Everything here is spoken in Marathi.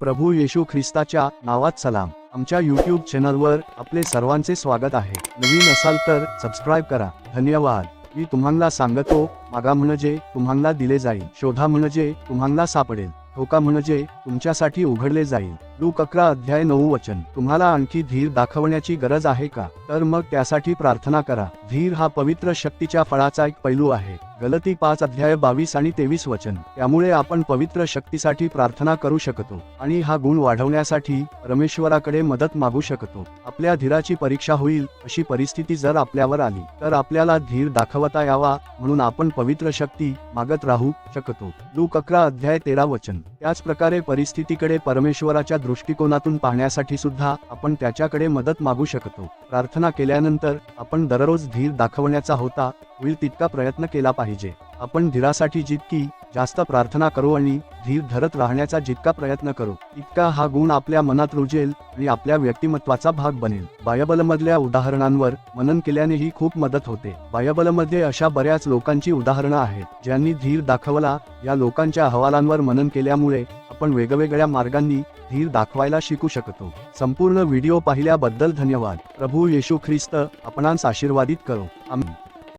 प्रभू येशू ख्रिस्ताच्या नावात सलाम. आमच्या यूट्यूब चॅनलवर आपले सर्वांचे स्वागत आहे. नवीन असाल तर सबस्क्राईब करा. धन्यवाद. मी तुम्हाला सांगतो मागा म्हणजे तुम्हाला दिले जाईल. शोधा म्हणजे तुम्हाला सापडेल. ठोका म्हणजे तुमच्यासाठी उघडले जाईल. लूक अकरा अध्याय नऊ वचन. तुम्हाला आणखी धीर दाखवण्याची गरज आहे का? तर मग त्यासाठी प्रार्थना करा. धीर हा पवित्र शक्तीच्या फळाचा एक पैलू आहे. गलती पाच अध्याय बावीस आणि तेवीस वचन. त्यामुळे आपण पवित्र शक्तीसाठी प्रार्थना करू शकतो आणि हा गुण वाढवण्यासाठी परमेश्वराकडे मदत मागू शकतो. आपल्या धीराची परीक्षा होईल अशी परिस्थिती जर आपल्यावर आली तर आपल्याला धीर दाखवता यावा म्हणून आपण पवित्र शक्ती मागत राहू शकतो. लूक अकरा अध्याय तेरा वचन. त्याच प्रकारे परिस्थितीकडे परमेश्वराच्या दृष्टिकोनातून पाहण्यासाठी सुद्धा आपण त्याच्याकडे मदत मागू शकतो. प्रार्थना केल्यानंतर आपण दररोज धीर दाखवण्याचा होता होईल तितका प्रयत्न केला पाहिजे. आपण धीरासाठी जितकी जास्त प्रार्थना करू आणि धीर धरत राहण्याचा जितका प्रयत्न करू तितका हा गुण आपल्या मनात रुजेल आणि आपल्या व्यक्तिमत्वाचा भाग बनेल. बायबलमधल्या उदाहरणांवर मनन केल्यानेही खूप मदत होते. बायबलमध्ये अशा बऱ्याच लोकांची उदाहरणं आहेत ज्यांनी धीर दाखवला. या लोकांच्या अहवालांवर मनन केल्यामुळे आपण वेगवेगळ्या मार्गांनी धीर दाखवायला शिकू शकतो. संपूर्ण व्हिडिओ पाहिल्याबद्दल धन्यवाद. प्रभू येशू ख्रिस्त आपणांस आशीर्वादित करो. आम्ही